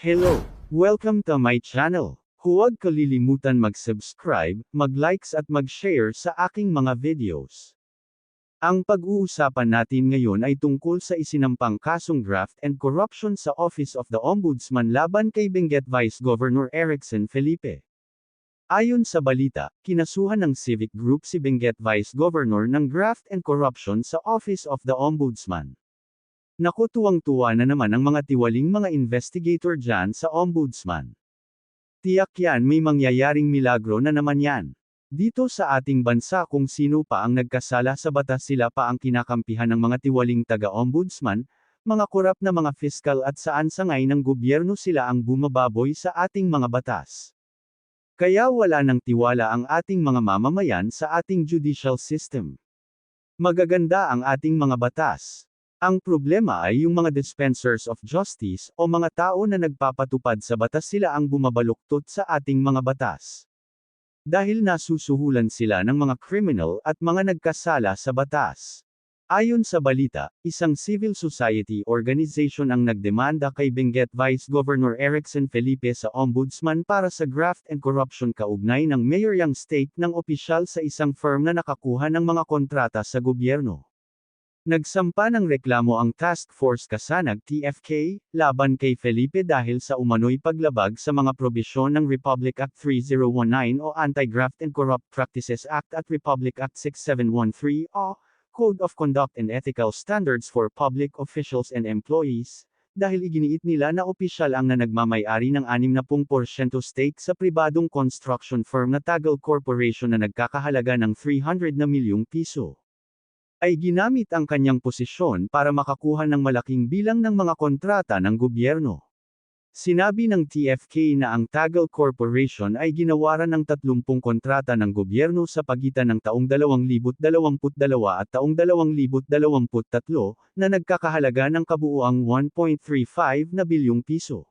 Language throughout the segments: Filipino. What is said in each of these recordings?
Hello! Welcome to my channel. Huwag kalilimutan mag-subscribe, mag-likes at mag-share sa aking mga videos. Ang pag-uusapan natin ngayon ay tungkol sa isinampang kasong graft and corruption sa Office of the Ombudsman laban kay Benguet Vice Governor Erickson Felipe. Ayon sa balita, kinasuhan ng civic group si Benguet Vice Governor ng graft and corruption sa Office of the Ombudsman. Naku tuwang-tuwa na naman ang mga tiwaling mga investigator dyan sa Ombudsman. Tiyak yan may mangyayaring milagro na naman yan. Dito sa ating bansa kung sino pa ang nagkasala sa batas sila pa ang kinakampihan ng mga tiwaling taga-ombudsman, mga korap na mga fiskal at saan sangay ng gobyerno sila ang bumababoy sa ating mga batas. Kaya wala nang tiwala ang ating mga mamamayan sa ating judicial system. Magaganda ang ating mga batas. Ang problema ay yung mga dispensers of justice o mga tao na nagpapatupad sa batas sila ang bumabaluktot sa ating mga batas. Dahil nasusuhulan sila ng mga criminal at mga nagkasala sa batas. Ayon sa balita, isang civil society organization ang nagdemanda kay Benguet Vice Governor Erickson Felipe sa Ombudsman para sa graft and corruption kaugnay ng mayor yang state ng opisyal sa isang firm na nakakuha ng mga kontrata sa gobyerno. Nagsampa ng reklamo ang Task Force Kasanag TFK, laban kay Felipe dahil sa umano'y paglabag sa mga probisyon ng Republic Act 3019 o Anti-Graft and Corrupt Practices Act at Republic Act 6713 o Code of Conduct and Ethical Standards for Public Officials and Employees, dahil iginiit nila na opisyal ang na nagmamayari ng 60% stake sa pribadong construction firm na Tagal Corporation na nagkakahalaga ng 300 na milyong piso ay ginamit ang kanyang posisyon para makakuha ng malaking bilang ng mga kontrata ng gobyerno. Sinabi ng TFK na ang Tagal Corporation ay ginawaran ng 30 kontrata ng gobyerno sa pagitan ng taong 2022 at taong 2023 na nagkakahalaga ng kabuuang 1.35 na bilyong piso.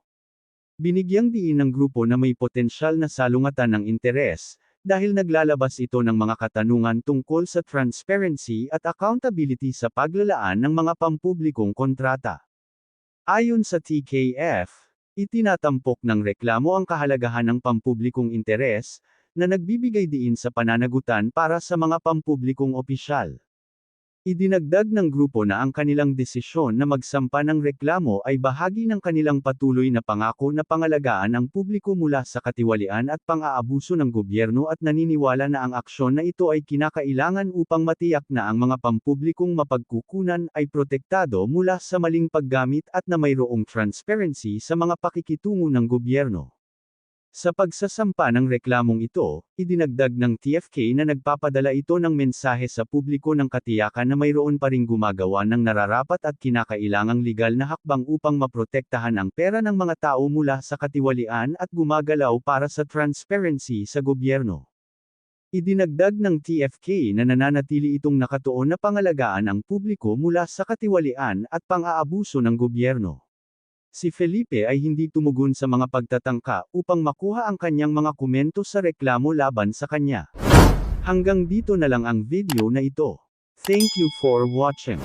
Binigyang diin ng grupo na may potensyal na salungatan ng interes, dahil naglalabas ito ng mga katanungan tungkol sa transparency at accountability sa paglalaan ng mga pampublikong kontrata. Ayon sa TKF, itinatampok ng reklamo ang kahalagahan ng pampublikong interes, na nagbibigay diin sa pananagutan para sa mga pampublikong opisyal. Idinagdag ng grupo na ang kanilang desisyon na magsampa ng reklamo ay bahagi ng kanilang patuloy na pangako na pangalagaan ang publiko mula sa katiwalian at pang-aabuso ng gobyerno at naniniwala na ang aksyon na ito ay kinakailangan upang matiyak na ang mga pampublikong mapagkukunan ay protektado mula sa maling paggamit at na mayroong transparency sa mga pakikitungo ng gobyerno. Sa pagsasampa ng reklamong ito, idinagdag ng TFK na nagpapadala ito ng mensahe sa publiko ng katiyakan na mayroon pa ring gumagawa ng nararapat at kinakailangang legal na hakbang upang maprotektahan ang pera ng mga tao mula sa katiwalian at gumagalaw para sa transparency sa gobyerno. Idinagdag ng TFK na nananatili itong nakatuon na pangalagaan ang publiko mula sa katiwalian at pang-aabuso ng gobyerno. Si Felipe ay hindi tumugon sa mga pagtatangka upang makuha ang kanyang mga komento sa reklamo laban sa kanya. Hanggang dito na lang ang video na ito. Thank you for watching.